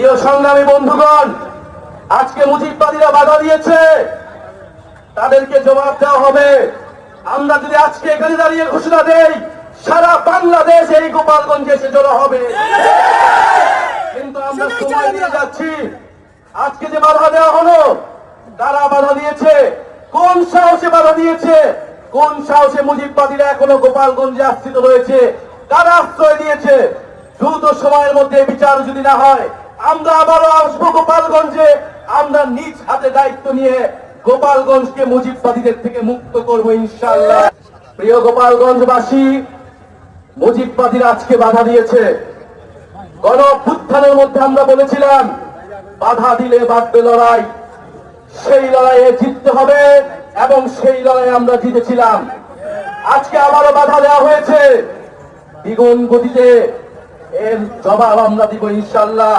প্রিয় সংগ্রামী বন্ধুগণ আজকে মুজিববাদীরা বাধা দিয়েছে। তাদেরকে জবাব দেওয়া হবে। আমরা যদি আজকে এখানে দাঁড়িয়ে ঘোষণা দেই সারা বাংলাদেশ এই গোপালগঞ্জে এসে জড়ো হবে। কিন্তু আমরা সময় দিয়ে যাচ্ছি। আজকে যে বাধা দেওয়া হলো তারা বাধা দিয়েছে? কোন সাহসে বাধা দিয়েছে? কোন সাহসে মুজিববাদীরা এখনও গোপালগঞ্জে আশ্রিত রয়েছে? কারা আশ্রয় দিয়েছে? দ্রুত সময়ের মধ্যে বিচার যদি না হয় আমরা আবারও আসব গোপালগঞ্জে। আমরা নিজ হাতে দায়িত্ব নিয়ে গোপালগঞ্জকে মুজিববাদীদের থেকে মুক্ত করব ইনশাল্লাহ প্রিয় গোপালগঞ্জবাসী, মুজিববাদীরা আজকে বাধা দিয়েছে। গণ মধ্যে আমরা বলেছিলাম, বাধা দিলে বাঁধবে লড়াই। সেই লড়াইয়ে জিততে হবে এবং সেই লড়াইয়ে আমরা জিতেছিলাম। আজকে আবারও বাধা দেওয়া হয়েছে। দ্বিগুণ গতিতে এর জবাব আমরা দিব ইনশাল্লাহ